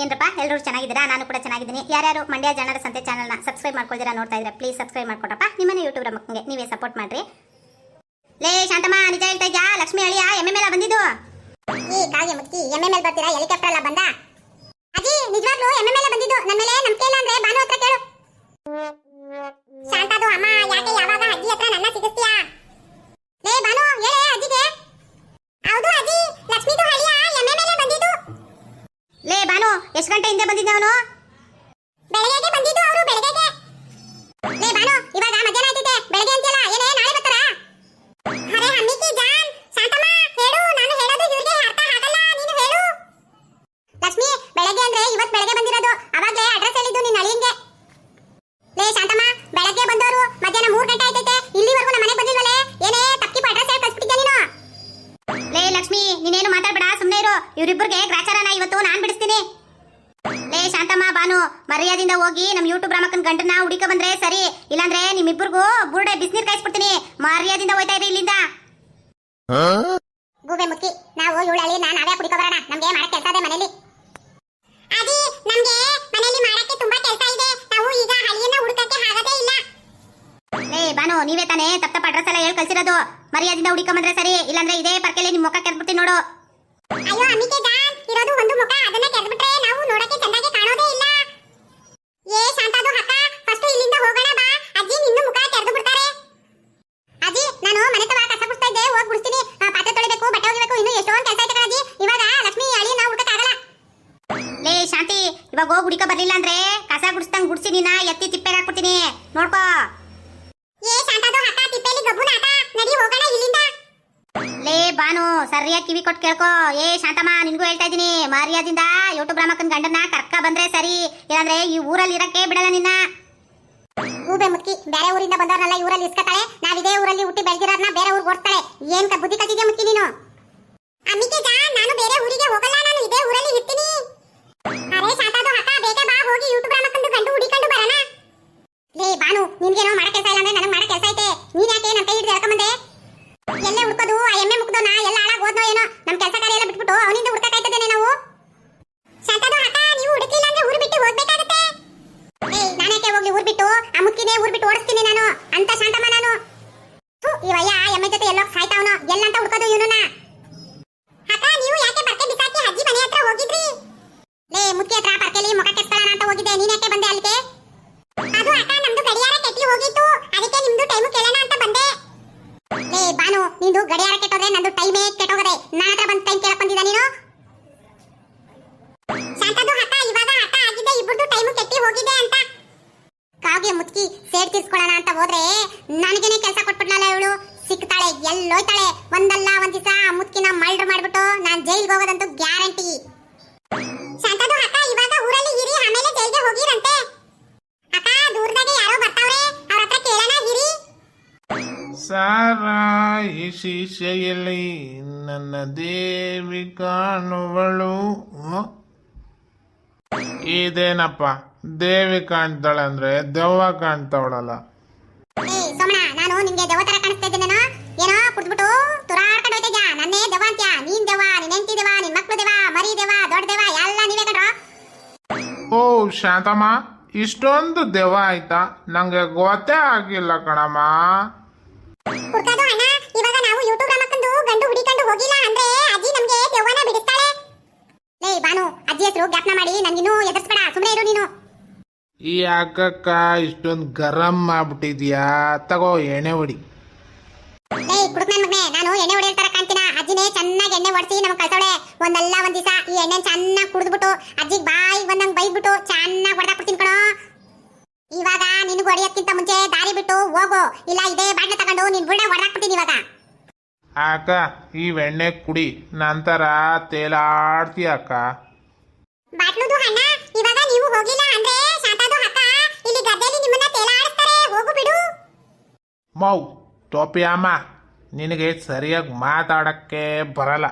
ಏನ್ರಪ್ಪ ಎಲ್ಲರೂ ಚೆನ್ನಾಗಿದ್ದೀರಾ? ನಾನು ಕೂಡ ಚೆನ್ನಾಗಿದ್ದೀನಿ. ಯಾರ್ಯಾರು ಮಂಡ್ಯ ಜನರ ಸಂತೆ ಚಾನಲ್ನ ಸಬ್ಸ್ಕ್ರೈಬ್ ಮಾಡ್ಕೊಳ್ತೀರಾ ನೋಡ್ತಾ ಇದ್ರೆ ಪ್ಲೀಸ್ ಸಬ್ಸ್ಕ್ರೈಬ್ ಮಾಡ್ಕೊಡಪ್ಪ ನಿಮ್ಮನ್ನ ಯೂಟ್ಯೂಬ್ ಮಕ್ಕಳಿಗೆ ನೀವೇ ಸಪೋರ್ಟ್ ಮಾಡ್ರಿ. ಲೇ, ಶಾಂತಮ್ಮ, ನಿಜ ಹೇಳ್ತಾ ಇದ್ಯಾ? ಲಕ್ಷ್ಮಿ ಅಳಿಯ ಎಮ್ಮೆ ಮೇಲೆ ಬಂದಿದ್ದು? ಈ ಕಾಗೆ ಮುತ್ತಿ ಎಮ್ಮೆ ಮೇಲೆ ಬರ್ತೀರಾ? ಹೆಲಿಕಾಪ್ಟರ್ ಎಲ್ಲ ಬಂದ? ಇವರಿಬ್ಬರಿಗೆ ಗ್ರಾಚಾರನ ಇವತ್ತು ನಾನ್ ಬಿಡಿಸ್ತೀನಿ. ಲೇ ಶಾಂತಮ್ಮ ಬಾನು ಮರ್ಯಾದಿಂದ ಹೋಗಿ ನಮ್ ಯೂಟ್ಯೂಬ್ ರಾಮಕ್ಕನ್ ಗಂಡನ ಹುಡುಕ ಬಂದ್ರೆ ಸರಿ, ಇಲ್ಲಾಂದ್ರೆ ನಿಮ್ಮಿಬ್ಬರಿಗೂ ಬುರ್ಡೆ ಬಿಸ್ನೀರ್ ಕಾಯಿಸ್ಬಿಡ್ತೀನಿ. ಮರ್ಯಾದಿಂದ ಹೋಯ್ತಾ ಇರಿ ಇಲ್ಲಿಂದ. ಗೂಬೆ ಮುಕ್ಕಿ, ನಾವು ಇವಳು ಅಳಿ ನಾನು ನಾವೇ ಕುಡಿಕೋ ಬರೋಣ. ನಮ್ಗೆ ಮಾಡಕ್ ಕೆಲಸ ಇದೆ ಮನೇಲಿ. ಅದಿ, ನಮ್ಗೆ ಮನೇಲಿ ಮಾಡಕ್ಕೆ ತುಂಬಾ ಕೆಲಸ ಇದೆ. ನಾವು ಈಗ ಹಳಿಯನ್ನ ಹುಡುಕಕ್ಕೆ ಆಗದೇ ಇಲ್ಲ. ಏ ಬಾನು ನೀವೇ ತಾನೇ ತಪ್ಪ ಅಡ್ರೆಸ್ ಎಲ್ಲ ಹೇಳಿ ಕಳ್ಸಿರೋದು. ಮರ್ಯಾದಿಂದ ಹುಡುಕ ಬಂದ್ರೆ ಸರಿ, ಇಲ್ಲಾಂದ್ರೆ ಇದೇ ಪರ್ಕೆಲಿ ನಿಮ್ ಮುಖ ಕೆರ್ಬಿಡ್ತೀನಿ ನೋಡು. ಅಯ್ಯೋ ಅಮಿಕೆ ಜಾನ್, ಇರೋದು ಒಂದು ಮುಖ, ಅದನ್ನ ತೆರೆದ್ಬಿಟ್ರೆ ನಾವು ನೋಡಕ್ಕೆ ಚಂದಾಗಿ ಕಾಣೋದೇ ಇಲ್ಲ. ಏ, ಶಾಂತಾದು ಅಕ್ಕ ಫಸ್ಟ್ ಇಲ್ಲಿಂದ ಹೋಗೋಣ ಬಾ. ಅಜ್ಜಿ ನಿನ್ನ ಮುಖ ತೆರೆದು ಬಿಡ್ತಾರೆ ಅಜ್ಜಿ, ನಾನು ಮನೆ ತವ ಕಸ ಗುಡಿಸ್ತಾ ಇದ್ದೆ, ಹೋಗಿ ಗುಡಿಸ್ತೀನಿ. ಪಾತ್ರೆ ತೊಳಿಬೇಕು, ಬಟ್ಟೆ ಒಗಿಬೇಕು, ಇನ್ನು ಎಷ್ಟೊಂದು ಕೆಲಸ ಐತೆ ಕಣಜ್ಜಿ. ಇವಾಗ ಲಕ್ಷ್ಮಿ, ಅಳಿ ನಾವು ಹುಡುಕಕ್ಕಾಗಲ್ಲ ಲೇ, ಶಾಂತಿ, ಇವಾಗ ಹೋಗಿ ಹುಡುಕ ಬರ್ಲಿಲ್ಲ ಅಂದ್ರೆ ಕಸ ಗುಡಿಸ್ದಂಗ್ ಗುಡಿಸಿ ನಿನ್ನ ಎತ್ತಿ ತಿಪ್ಪೆಗೆ ಹಾಕ್ಬಿಡ್ತೀನಿ. ನೋಡ್ಕೋ ಏ ಶಾಂತಾದು ಅಕ್ಕ ತಿಪ್ಪೆಲಿ ಗಬ್ಬು ನಾಟ ನಡಿ ಹೋಗೋಣ ಇಲ್ಲಿಂದ ಲೇ ಬಾನು, ಸರಿಯಾಗಿ ಕಿವಿ ಕೊಟ್ಟು ಕೇಳ್ಕೊ. ಏ, ಶಾಂತಮ್ಮ, ನಿನ್ಗೂ ಹೇಳ್ತಾ ಇದ್ದೀನಿ. ಮರ್ಯಾದಿಂದ ಯೂಟ್ಯೂಬ್ ರಾಮಕ್ಕನ ಗಂಡನ ಕರ್ಕ ಬಂದ್ರೆ ಸರಿ. ಇಲ್ಲಾಂದ್ರೆ ಈ ಊರಲ್ಲಿ ಇರಕ್ಕೆ ಬಿಡಲ್ಲ ನಿನ್ನ. ಊಬೆ ಮುತ್ಕಿ ಬೇರೆ ಊರಿಂದ ಬಂದವ್ರನ್ನೆಲ್ಲ ಊರಲ್ಲಿ ಇಸ್ಕತಾಳೆ ನಾವಿದೇ ಊರಲ್ಲಿ ಹುಟ್ಟಿ ಬೆಳೆದಿರೋರ್ನ ಬೇರೆ ಊರಿಗೆ ಓಡ್ತಾಳೆ ಏನ್ ಬುದ್ಧಿ ಕಲ್ತಿದ್ಯಾ ಮುತ್ಕಿ ನೀನು? ಟೈಮು ಕೆಟ್ಟಿ ಹೋಗಿದೆ ಅಂತ. ಕಾವ್ಯ ಮುತ್ಕಿ ಸೇಡ್ ತೀರ್ಸ್ಕೊಳ್ಳೋಣ ಅಂತ ಹೋದ್ರೆ ನನಗೇನೆ ಕೆಲಸ ಕೊಟ್ಬಿಟ್ನಲ್ಲ ಇವಳು. ಸಿಕ್ತಾಳೆ, ಎಲ್ಲೋಯ್ತಾಳೆ. ಒಂದಲ್ಲ, ಒಂದ್ ದಿವಸ ಮುತ್ಕಿನ ಮರ್ಡರ್ ಮಾಡ್ಬಿಟ್ಟು ನಾನ್ ಜೈಲ್ಗೆ ಹೋಗೋದಂತೂ ಗ್ಯಾರಂಟಿ. ಶಾಂತದು ಅಕ್ಕ, ಇವಾಗ ಊರಲ್ಲಿ ಇರಿ ಆಮೇಲೆ ಜೈಲ್ಗೆ ಹೋಗಿರಂತೆ. ಅಕ್ಕ, ದೂರದಾಗೆ ಯಾರೋ ಬರ್ತಾವ್ರೆ, ಅವ್ರ ಹತ್ರ ಕೇಳೋಣ ಇರಿ ಸಾರ ಈ ಶೀಶೆಯಲ್ಲಿ ನನ್ನ ದೇವಿ ಕಾಣುವಳು? ಇದೇನಪ್ಪ? ದೇವಿ ಕಾಣ್ತಾಳೆ ಅಂದ್ರೆ ದೆವ್ವ ಕಾಣ್ತಾವಳಲ್ಲ. ನಾನು ನಿಮ್ಗೆ ದೆವ್ವ ತರ ಕಾಣಿಸ್ತಾ ಇದ್ದೇನೇನೋ ಏನೋ? ಕುಡ್ದ್ಬಿಟ್ಟು ತುರಾಡ್ಕೊಂಡು ಹೋಯ್ತಿದ್ಯಾ ನನ್ನೇ ದೆವ್ವ ಅಂತ್ಯಾ? ನೀನ್ ದೆವ್ವ ನಿನ್ ಹೆಂಡತಿ ದೆವ್ವ ನಿನ್ ಮಕ್ಳು ದೆವ್ವ ಮರಿ ದೆವ್ವ ದೊಡ್ಡ ದೆವ್ವ ಎಲ್ಲ ನೀವೇ ಕಣ್ರೋ? ಓ ಶಾಂತಮ್ಮ ಇಷ್ಟೊಂದು ದೆವ್ವ ಆಯ್ತಾ? ನಂಗೆ ಗೊತ್ತೇ ಆಗಿಲ್ಲ ಕಣಮ್ಮ. ಹುಡ್ಕದು ಅಣ್ಣ ಬಾನು ಅಜ್ಜಿ ಹೆಸರು ಜ್ಞಾಪನ ಮಾಡಿ ನನ್ಗಿನ್ನೂ ಎದುರಿಸ್ಬೇಡ ಸುಮ್ಮನೆ ಇರು ನೀನು. ಈ ಅಕ್ಕಕ್ಕ ಇಷ್ಟೊಂದು ಗರಂ ಮಾಡ್ಬಿಟ್ಟಿದ್ಯಾ? ತಗೋ ಎಣ್ಣೆ ಹೊಡಿ. ಏಯ್ ಕುಡುಕ್ ನನ್ ಮಗನೇ ನಾನು ಎಣ್ಣೆ ಹೊಡೆಯೋ ತರ ಕಾಣ್ತೀನ. ಅಜ್ಜಿನೇ ಚೆನ್ನಾಗಿ ಎಣ್ಣೆ ಹೊಡ್ಸಿ ನಮ್ಗೆ ಕಳ್ಸೋಳೆ ಒಂದಲ್ಲ ಒಂದ್ ದಿವಸ ಈ ಎಣ್ಣೆ ಚೆನ್ನಾಗಿ ಕುಡಿದ್ಬಿಟ್ಟು ಅಜ್ಜಿಗೆ ಬಾಯಿಗೆ ಬಂದಂಗೆ ಬೈದ್ಬಿಟ್ಟು ಚೆನ್ನಾಗಿ ಕೊಡ್ತೀನಿ ಕಣೋ. ಇವಾಗ ನಿನಗೆ ಹೊಡೆಯೋಕ್ಕಿಂತ ಮುಂಚೆ ದಾರಿ ಬಿಟ್ಟು ಹೋಗು. ಇಲ್ಲ ಇದೇ ಬಾಟ್ಲ ತಗೊಂಡು ನಿನ್ ಬುಡ ಹೊಡೆದಾಕ್ಬಿಡ್ತೀನಿ ಇವಾಗ. ಅಕ್ಕ ಈ ಎಣ್ಣೆ ಕುಡಿ. ನಂತರ ತೇಲಾಡ್ತೀಯ ಅಕ್ಕ? ಬಾಟ್ಲುದು ಹಣ್ಣ ಇವಾಗ ನೀವು ಹೋಗಿಲ್ಲ ಅಂದ್ರೆ ಶಾಂತಾದು ಅಕ್ಕ ಇಲ್ಲಿ ಗದ್ದೆಯಲ್ಲಿ ನಿಮ್ಮನ್ನ ತೇಲಾಡಿಸ್ತಾರೆ. ಹೋಗು ಬಿಡು. ಮೌ ಟೋಪಿಯಮ್ಮ ನಿನಗೆ ಸರಿಯಾಗಿ ಮಾತಾಡಕ್ಕೆ ಬರಲ್ಲ.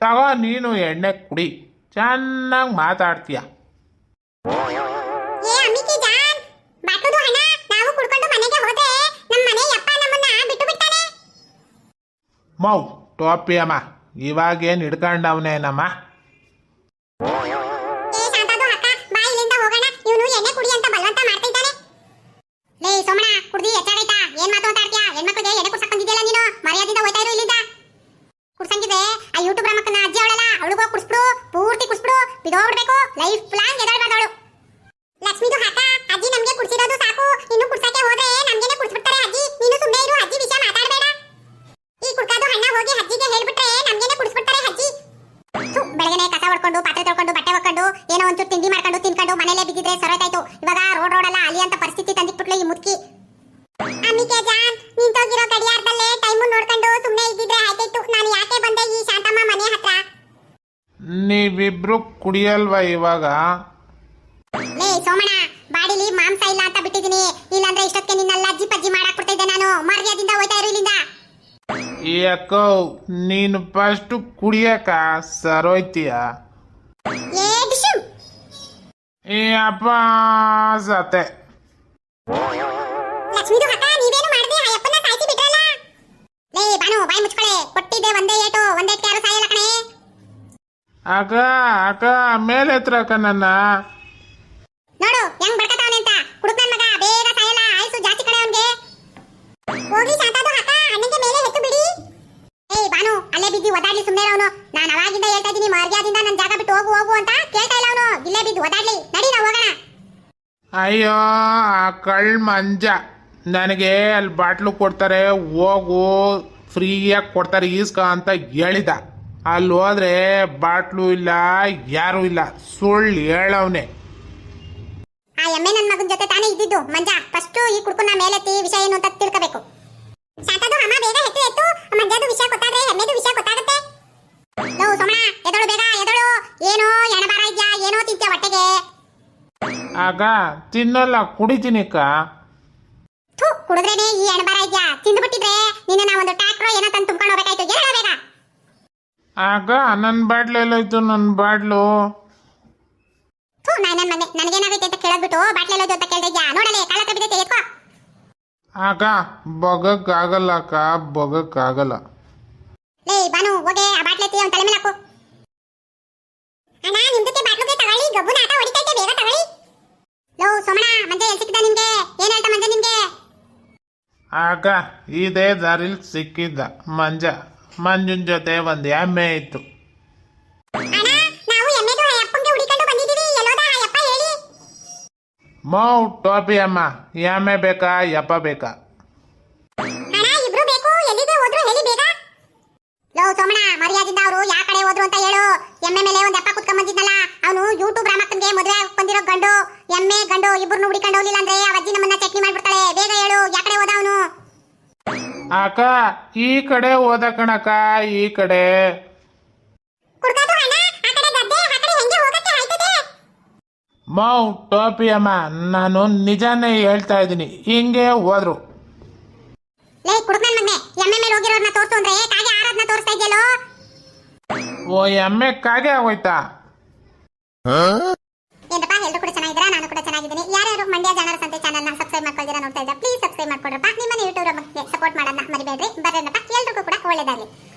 ತಗೋ ನೀನು ಎಣ್ಣೆ ಕುಡಿ. ಚೆನ್ನಾಗಿ ಮಾತಾಡ್ತೀಯ. ಏ ಟೋಪಿ ಜಾನ್ ಬಾಟ್ಲುದು ಅಣ್ಣ ನಾವು ಕುಡ್ಕೊಂಡು ಮನೆಗೆ ಹೋದ್ರೆ ನಮ್ಮ ಮನೆ ಯಪ್ಪ ನಮ್ಮನ್ನ ಬಿಟ್ಟು ಬಿಡ್ತಾನೆ. ಮೌ ಟೋಪಿಯಮ್ಮ ಇವಾಗೇನು ಹಿಡ್ಕೊಂಡವನೇನಮ್ಮ? ಸಂಗಿದೆ ಆ ಯೂಟ್ಯೂಬ್ ರಮಕ್ಕನ ಅಜ್ಜಿ ಅವಳಲ್ಲ ಅವಳಿಗೂ ಕುಡಿಸ್ಬಿಡು, ಪೂರ್ತಿ ಕುಡಿಸ್ಬಿಡು, ಬಿದೋಗ್ಬಿಡ್ಬೇಕು ಲೈಫ್ ಪ್ಲಾನ್ ಎದಳ್ಬಾರ್ದವಳು ಲಕ್ಷ್ಮಿದು ಹಾಕ ಅಜ್ಜಿ ನಮಗೆ ಕುಡಿಸಿರೋದು ಸಾಕು, ಇನ್ನು ಕುಡ್ಸಕ್ಕೆ ಹೋದ್ರೆ ನಮಗೆನೆ ಕುಡಿಸ್ಬಿಡ್ತಾರೆ ಅಜ್ಜಿ, ನೀನು ಸುಮ್ಮನೆ ಇರು, ಅಜ್ಜಿ ವಿಷಯ ಮಾತಾಡಬೇಡ. ಈ ಕುಡ್ಕಾದು ಹಣ್ಣ ಹೋಗಿ ಅಜ್ಜಿಗೆ ಹೇಳ್ಬಿಟ್ರೆ ನಮಗೆನೆ ಕುಡಿಸ್ಬಿಡ್ತಾರೆ ಅಜ್ಜಿ. ಬೆಳಗ್ಗೆ ಕಸ ಹೊಡ್ಕೊಂಡು, ಪಾತ್ರೆ ತೊಳ್ಕೊಂಡು, ಬಟ್ಟೆ ಹೊಕ್ಕೊಂಡು ಏನೋ ಒಂಚೂರು ತಿಂಡಿ ಮಾಡ್ಕೊಂಡು, ತಿನ್ಕೊಂಡು ಮನೆಯಲ್ಲೇ ಬಿದ್ದಿದ್ರೆ ಸೊರತಾಯ್ತು ಇವಾಗ ರೋಡ್ ರೋಡಲ್ಲ ಅಲ್ಲಿ ಅಂತ ಪರಿಸ್ಥಿತಿ ತಂದಿಟ್ಬಿಟ್ಲು ಈ ಮುದುಕಿ. ನೀವಿಬ್ರು ಕುಡಿಯಲ್ವಾ ಇವಾಗ? ಲೇ ಸೋಮಣ್ಣ ಬಾಡಿಲಿ ಮಾಂಸ ಇಲ್ಲ ಅಂತ ಬಿಟ್ಟಿದ್ದೀನಿ. ಇಲ್ಲಾಂದ್ರೆ ಇಷ್ಟೊತ್ತಿಗೆ ನಿನ್ನೆಲ್ಲ ಅಜ್ಜಿ ಪಜ್ಜಿ ಮಾಡಾಕ್ ಬಿಡ್ತಿದ್ದೆ ನಾನು. ಮರ್ಯಾದಿಂದ ಹೋಯ್ತಾ ಇರು ಇಲ್ಲಿಂದ. ಯಾಕೋ ನೀನು ಫಸ್ಟ್ ಕುಡಿಯಕ ಸರೋಯ್ತೀಯ? ಏ ಡಿಶು. ಈ ಅಪ್ಪ ಸತೆ. ಅಕ್ಕ ಅಕ್ಕ ಮೇಲೆ ಹತ್ರ ಅಕ್ಕ ನನ್ನ. ನೋಡು ಹೆಂಗ್ ಬಡ್ಕತಾವನೆ ಅಂತ. ಕುಡುಕ್ ನನ್ ಮಗ ಬೇಗ ಸಾಯಲ್ಲ ಆಯ್ಸು ಜಾಸ್ತಿ ಕಡೆ ಅವನ್ಗೆ. ಹೋಗಿ ಶಾಂತಾದು ಅಕ್ಕ ಅಣ್ಣಂಗೆ ಮೇಲೆ ಹೆತ್ತು ಬಿಡಿ. ಏಯ್ ಬಾನು ಅಲ್ಲೇ ಬಿದ್ದು ಒದಾಡ್ಲಿ ಸುಮ್ಮನೆ ಅವನು. ನಾನು ಅವಾಗಿಂದ ಹೇಳ್ತಾ ಇದ್ದೀನಿ ಮರ್ಯಾದಿಂದ ನನ್ನ ಜಾಗ ಬಿಟ್ಟು ಹೋಗು ಹೋಗು ಅಂತ ಕೇಳ್ತಾ ಇಲ್ಲ ಅವನು. ಇಲ್ಲೇ ಬಿದ್ದು ಒದಾಡ್ಲಿ ನಡಿ ನಾವು ಹೋಗೋಣ. ಅಯ್ಯೋ ಆ ಕಳ್ ಮಂಜ. ನನಗೆ ಅಲ್ಲಿ ಬಾಟ್ಲು ಕೊಡ್ತಾರೆ ಹೋಗು. ಫ್ರೀಯಾಗಿ ಕೊಡ್ತಾರೆ ಈಸ್ಕ ಅಂತ ಹೇಳಿದ. ಅಲ್ಲಿ ಹೋದ್ರೆ ಬಾಟ್ಲು ಇಲ್ಲ ಯಾರು ಇಲ್ಲ. ಸುಳ್ಳು ಹೇಳವನೆ. ಆ ಎಮ್ಮೆ ನನ್ನ ಮಗನ ಜೊತೆ ತಾನೇ ಇದ್ದಿದ್ದು. ಮಂಜ ಫಸ್ಟ್ ಈ ಕುಡ್ಕೊಂಡ ಮೇಲೆ ವಿಷಯ ಏನು ಅಂತ ತಿಳ್ಕೋಬೇಕು. ಶಾಂತದು ಅಮ್ಮ ಬೇಗ ಎತ್ತು ಎತ್ತು ಮಂಜದು ವಿಷಯ ಗೊತ್ತಾದ್ರೆ ಎಮ್ಮೆದು ವಿಷಯ ಗೊತ್ತಾಗುತ್ತೆ. ಲೋ ಸೋಮಣ ಎದಳು ಬೇಗ ಎದಳು ಏನೋ ಎಣಬಾರ ಇದ್ಯಾ ಏನೋ ತಿಂತ್ಯ ಹೊಟ್ಟೆಗೆ. ಆಗ ತಿನ್ನಲ್ಲ ಕುಡಿತೀನಿ ಅಕ್ಕ. ಥು ಕುಡಿದ್ರೇನೆ ಈ ಎಣಬಾರ ಇದ್ಯಾ? ತಿಂದ್ಬಿಟ್ಟಿದ್ರೆ ನಿನ್ನ ಒಂದು ಟ್ಯಾಕ್ಟ್ರೋ ಏನೋ ತಂದು ತುಂಬ್ಕೊಂಡು ಹೋಗ್ಬೇಕಾಯ್ತು. ಹೇಳ ಬೇಗ? ಆಗ ನನ್ನ ಬಾಟ್ಲು ಎಲ್ಲೋಯ್ತು ನನ್ನ ಬಾಟ್ಲು. ಥೂ ನಾನ್ ನನ್ನ ಮನೆ ನನಗೇನಾಗೈತೆ ಅಂತ ಕೇಳದ್ಬಿಟ್ಟು ಬಾಟ್ಲೆಲ್ಲ ಅಂತ ಕೇಳ್ದೆ ಇದ್ಯಾ? ನೋಡಲೆ ಕಾಲ ತಪ್ಪಿದೆ ಎತ್ಕೋ ಆಗ ಬೊಗಕ್ಕಾಗಲ್ಲ ಅಕ್ಕ ಬೊಗಕ್ಕಾಗಲ್ಲ. ಲೇ ಬಾನು ಹೋಗೆ ಆ ಬಾಟ್ಲೆ ಎತ್ತಿ ಅವ್ನ ತಲೆ ಮೇಲೆ ಹಾಕು. ಅಣ್ಣ ಬಾಟ್ಲುಗೆ ತಗೊಳ್ಳಿ ಬೇಗ ತಗೊಳ್ಳಿ. ಲೋ ಸೋಮಣ್ಣ ಮಂಜೆ ಎಲ್ಲಿ ಸಿಕ್ಕಿದ ನಿಮ್ಗೆ? ಏನ್ ಹೇಳ್ತಾ ಮಂಜೆ ನಿಮ್ಗೆ? ಆಗ ಇದೇ ದಾರಿಲ್ ಸಿಕ್ಕಿದ್ದ ಮಂಜ. ಮಂಜುನ್ ಜೊತೆ ಒಂದು ಎಮ್ಮೆ ಇತ್ತು ಮೌ ಟೋಪಿ ಅಮ್ಮ ಎಮ್ಮೆ ಬೇಕಾ ಯಪ್ಪ ಬೇಕಾ? ಅಣ್ಣ ಇಬ್ರು ಬೇಕು. ಎಲ್ಲಿಗೆ ಹೋದ್ರು ಹೇಳಿ ಬೇಗ. ಲೋ ಅವರು ಯಾ ಕಡೆ ಹೋದ್ರು ಅಂತ ಹೇಳು. ಎಮ್ಮೆ ಮೇಲೆ ಒಂದ್ ಅಪ್ಪ ಕುತ್ಕೊಂಡ್ ಬಂದಿದ್ನಲ್ಲ ಅವನು ಯೂಟ್ಯೂಬ್ ರಾಮಕ್ಕನ್ಗೆ ಮದುವೆ ಆಗ್ ಬಂದಿರೋ ಗಂಡು. ಎಮ್ಮೆ ಗಂಡು ಇಬ್ಬರನ್ನು ಹುಡುಕೊಂಡು ಹೋಗ್ಲಿಲ್ಲ ಅಂದ್ರೆ ಆ ಅಜ್ಜಿ ನಮ್ಮನ್ನ ಚಟ್ನಿ ಮಾಡ್ಬಿಡ್ತಾಳೆ. ಬೇಗ ಹೇಳು ಯಾ ಕಡೆ ಹೋದ ಅವನು? ಅಕ್ಕ ಈ ಕಡೆ ಹೋದ ಕಣಕ್ಕ ಈ ಕಡೆ. ಕುಡ್ಕದು ಅಣ್ಣ ಆ ಕಡೆ ಗದ್ದೆ ಆ ಕಡೆ ಹೆಂಗೆ ಹೋಗಕ್ಕೆ ಆಯ್ತದೆ? ಮೌ ಟೋಪಿ ಅಮ್ಮ ನಾನು ನಿಜಾನೇ ಹೇಳ್ತಾ ಇದ್ದೀನಿ. ಹಿಂಗೆ ಹೋದ್ರು. ಲೇ ಕುಡುಕ್ ನನ್ ಮಗ್ನೆ ಎಮ್ಮೆ ಮೇಲೆ ಹೋಗಿರೋರ್ನ ತೋರ್ಸು ಅಂದ್ರೆ ಕಾಗೆ ಆರಾದ್ನ ತೋರಿಸ್ತಾ ಇದೆಯಲ್ಲೋ? ಓ ಎಮ್ಮೆ ಕಾಗೆ ಆಗೋಯ್ತಾ? ಏನಪ್ಪ ಎಲ್ಲರೂ ಕೂಡ ಚೆನ್ನಾಗಿದ್ದೀರಾ? ನಾನು ಕೂಡ ಚೆನ್ನಾಗಿದ್ದೀನಿ. ಯಾರ್ಯಾರು ಮಂಡ್ಯ ಜನರ ಸಂತೆ ಚಾನಲ್ನ ಸಬ್ಸ್ಕ್ರೈಬ್ ಮಾಡ್ಕೊಳ್ತೀರಾ ನೋಡ್ತಾ ಸಪೋರ್ಟ್ ಮಾಡೋದನ್ನ ಮರಿಬೇಡ್ರಿ. ಬರ್ರೇನಪ್ಪ ಎಲ್ರಿಗೂ ಕೂಡ ಒಳ್ಳೇದಾಗಲಿ.